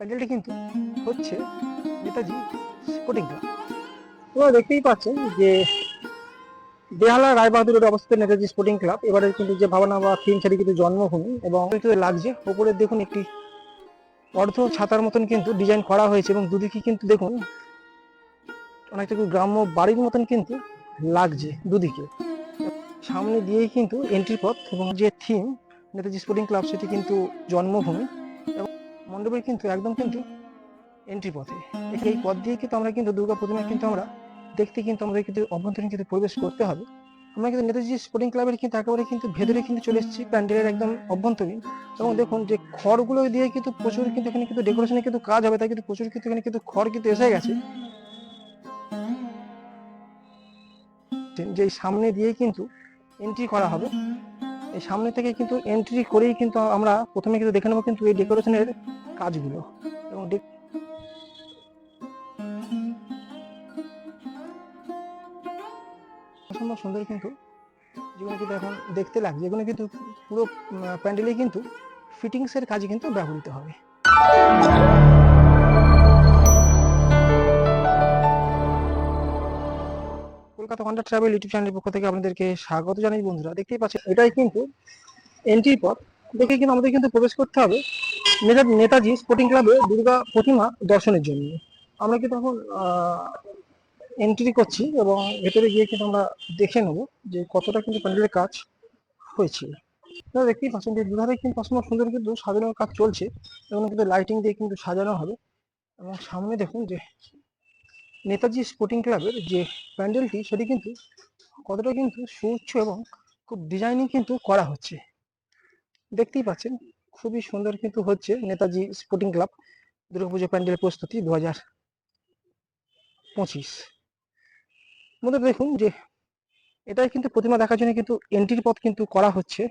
প্যান্ডেলটি কিন্তু হচ্ছে Netaji sporting club তোমরা দেখতেই পাচ্ছেন যে বেহালা রায়বাহাদুর রোডে অবস্থিত নেতাজি স্পোর্টিং ক্লাব এবারে কিন্তু যে ভাবনা বা থিম সেটি কিন্তু জন্মভূমি এবং লাগছে। ওপরে দেখুন একটি অর্ধ ছাতার মতন কিন্তু ডিজাইন করা হয়েছে এবং দুদিকে কিন্তু দেখুন অনেকটা গ্রাম্য বাড়ির মতন কিন্তু লাগছে দুদিকে। সামনে দিয়েই কিন্তু এন্ট্রি পথ এবং যে থিম নেতাজি স্পোর্টিং ক্লাব সেটি কিন্তু জন্মভূমি। মণ্ডপের কিন্তু একদম কিন্তু এন্ট্রি পথে। এই পথ দিয়ে কিন্তু আমরা কিন্তু দুর্গা প্রতিমা কিন্তু আমরা দেখতে কিন্তু আমাদের কিন্তু অভ্যন্তরীণ কিন্তু প্রবেশ করতে হবে। আমরা কিন্তু নেতাজি স্পোর্টিং ক্লাবের কিন্তু একেবারে কিন্তু ভেতরে কিন্তু চলে এসেছি, প্যান্ডেলের একদম অভ্যন্তরীণ। এবং দেখুন যে খড়গুলো দিয়ে কিন্তু প্রচুর কিন্তু এখানে কিন্তু ডেকোরেশনে কিন্তু কাজ হবে, তাই কিন্তু প্রচুর কিন্তু এখানে কিন্তু খড় কিন্তু এসে গেছে। যে সামনে দিয়ে কিন্তু এন্ট্রি করা হবে। এই সামনে থেকে কিন্তু এন্ট্রি করেই কিন্তু আমরা প্রথমে কিন্তু দেখে নেব কিন্তু এই ডেকোরেশনের কাজগুলো। এবং অসম্ভব সুন্দর কিন্তু যেগুলো কিন্তু এখন দেখতে লাগছে যেগুলো কিন্তু পুরো প্যান্ডেলে কিন্তু ফিটিংস এর কাজে কিন্তু ব্যবহৃত হবে। কলকাতা ওয়ান্ডার ট্রাভেল ইউটিউব চ্যানেলের পক্ষ থেকে আপনাদেরকে স্বাগত জানাই বন্ধুরা। দেখতেই পাচ্ছেন, এটাই কিন্তু এন্ট্রি পথ। দেখে কিন্তু আমাদের কিন্তু প্রবেশ করতে হবে। নেতাজি স্পোর্টিং ক্লাবে দুর্গা প্রতিমা দর্শনের জন্য। আমরা কিন্তু এখন এন্ট্রি করছি এবং ভেতরে গিয়ে কিন্তু আমরা দেখে নেব যে কতটা কিন্তু প্যান্ডেলের কাজ হয়েছে। দেখতেই পাচ্ছেন যে দুধারে কিন্তু অসম্ভব সুন্দর কিন্তু সাজানোর কাজ চলছে এবং কিন্তু লাইটিং দিয়ে কিন্তু সাজানো হবে। এবং সামনে দেখুন যে নেতাজি স্পোর্টিং ক্লাবের যে প্যান্ডেলটি, সেটি কিন্তু কতটা কিন্তু সুউচ্চ এবং খুব ডিজাইনিং কিন্তু করা হচ্ছে। দেখতেই পাচ্ছেন খুবই সুন্দর কিন্তু হচ্ছে নেতাজি স্পোর্টিং ক্লাব দুর্গাপুজো প্যান্ডেল প্রস্তুতি দু হাজার পঁচিশ। মধ্যে দেখুন যে এটাই কিন্তু প্রতিমা দেখার জন্য কিন্তু এন্ট্রির পথ কিন্তু করা হচ্ছে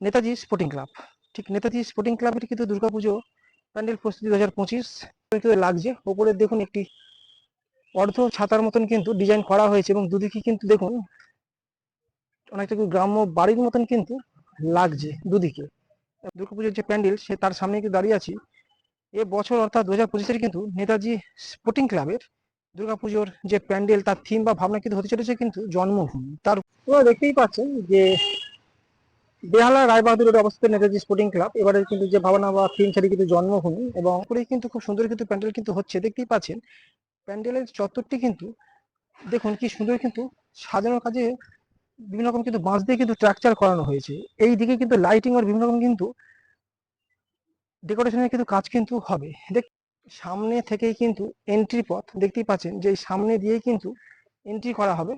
নেতাজি স্পোর্টিং ক্লাব ঠিক নেতাজি স্পোর্টিং ক্লাবের কিন্তু দুর্গাপুজো প্যান্ডেল প্রস্তুতি দু হাজার পঁচিশ লাগছে। ওপরে দেখুন একটি অর্ধ ছাতার মতন কিন্তু ডিজাইন করা হয়েছে এবং দুদিকে কিন্তু দেখুন অনেকটা গ্রাম্য বাড়ির মতন কিন্তু লাগছে দুদিকে। দুর্গাপুজোর যে প্যান্ডেল, সে তার সামনে কিন্তু দাঁড়িয়ে আছি। এ বছর অর্থাৎ দু হাজার পঁচিশের কিন্তু নেতাজি স্পোর্টিং ক্লাবের দুর্গাপুজোর যে প্যান্ডেল, তার থিম বা ভাবনা কিন্তু হতে চলেছে কিন্তু জন্মভূমি। তার তোমরা দেখতেই পাচ্ছেন যে বেহালা রায়বাহাদুর রোডে অবস্থিত নেতাজি স্পোর্টিং ক্লাব এবারে কিন্তু যে ভাবনা বা থিম সেটি কিন্তু জন্মভূমি এবং উপরেই কিন্তু খুব সুন্দর কিন্তু প্যান্ডেল কিন্তু হচ্ছে। দেখতেই পাচ্ছেন, প্যান্ডেলের চত্বরটি কিন্তু, দেখুন কি সুন্দর কিন্তু সাজানোর কাজে বিভিন্ন রকম কিন্তু বাঁশ দিয়ে কিন্তু স্ট্রাকচার করানো হয়েছে। এই দিকে কিন্তু লাইটিং আর বিভিন্ন রকম কিন্তু ডেকোরেশনের কিন্তু কাজ কিন্তু হবে। দেখ, সামনে থেকেই কিন্তু এন্ট্রি পথ দেখতেই পাচ্ছেন যে সামনে দিয়ে কিন্তু এন্ট্রি করা হবে।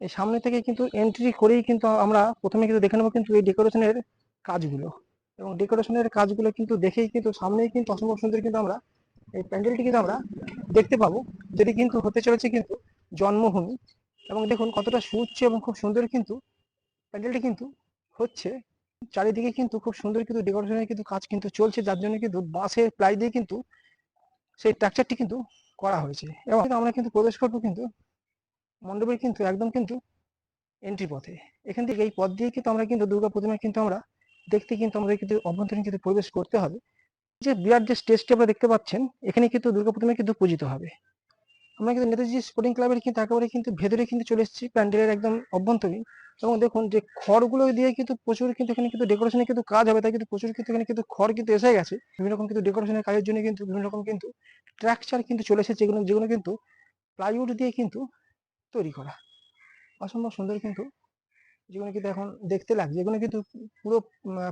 এই সামনে থেকে কিন্তু এন্ট্রি করেই কিন্তু আমরা প্রথমে কিন্তু দেখে নেব কিন্তু এই ডেকোরেশনের কাজগুলো। এবং ডেকোরেশনের কাজগুলো কিন্তু দেখেই কিন্তু সামনেই কিন্তু অসম্ভব সুন্দর কিন্তু আমরা এই প্যান্ডেলটি কিন্তু আমরা দেখতে পাবো। যেটি কিন্তু হতে চলেছে কিন্তু জন্মভূমি। এবং দেখুন কতটা সুউচ্চ এবং খুব সুন্দর কিন্তু প্যান্ডেলটি কিন্তু হচ্ছে। চারিদিকে কিন্তু খুব সুন্দর কিন্তু ডেকোরেশনের কিন্তু কাজ কিন্তু চলছে, যার জন্য কিন্তু বাঁশের প্লাই দিয়ে কিন্তু সেই স্ট্রাকচারটি কিন্তু করা হয়েছে। এবং আমরা কিন্তু প্রবেশ করব কিন্তু মণ্ডপের কিন্তু একদম কিন্তু এন্ট্রি পথে। এখান থেকে এই পথ দিয়ে কিন্তু আমরা কিন্তু দুর্গা প্রতিমা কিন্তু আমরা দেখতে কিন্তু আমাদের কিন্তু অভ্যন্তরীণ কিন্তু প্রবেশ করতে হবে। যে বিরাট যে স্টেজটি আপনারা দেখতে পাচ্ছেন, এখানে কিন্তু দুর্গা প্রতিমা কিন্তু পূজিত হবে। আমরা কিন্তু নেতাজি স্পোর্টিং ক্লাবের কিন্তু একেবারে কিন্তু ভেতরে কিন্তু চলে এসেছি, প্যান্ডেলের একদম অভ্যন্তরীণ। এবং দেখুন যে খড়গুলো দিয়ে কিন্তু প্রচুর কিন্তু এখানে কিন্তু ডেকোরেশনের কিন্তু কাজ হবে, তাই কিন্তু প্রচুর কিন্তু এখানে কিন্তু খড় কিন্তু এসে গেছে। বিভিন্ন রকম কিন্তু ডেকোরেশনের কাজের জন্য কিন্তু বিভিন্ন রকম কিন্তু স্ট্রাকচার কিন্তু চলে এসেছে, যেগুলো যেগুলো কিন্তু প্লাইউড দিয়ে কিন্তু তৈরি করা। অসম্ভব সুন্দর কিন্তু যেগুলো কিন্তু এখন দেখতে লাগছে, যেগুলো কিন্তু পুরো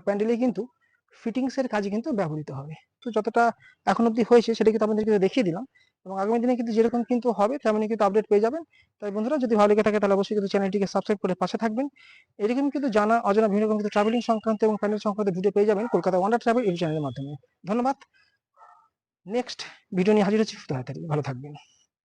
প্যান্ডেলে কিন্তু ফিটিংস এর কাজে কিন্তু ব্যবহৃত হবে। তো যতটা এখন অবধি হয়েছে সেটা কিন্তু আপনাদেরকে দেখিয়ে দিলাম। এবং আগামী দিনে কিন্তু যেরকম কিন্তু হবে তেমনি কিন্তু আপডেট পেয়ে যাবেন। তাই বন্ধুরা, যদি ভালো লেগে থাকে, তাহলে অবশ্যই কিন্তু চ্যানেলটিকে সাবস্ক্রাইব করে পাশে থাকবেন। এরকম কিন্তু জানা, অজানা বিভিন্ন রকম কিন্তু ট্রাভেলিং সংক্রান্ত এবং ফাইনাল সংক্রান্ত ভিডিও পেয়ে যাবেন কলকাতা ওয়ান্ডার ট্রাভেল এই চ্যানেলের মাধ্যমে। ধন্যবাদ। নেক্সট ভিডিও নিয়ে হাজির হচ্ছি তাড়াতাড়ি। ভালো থাকবেন।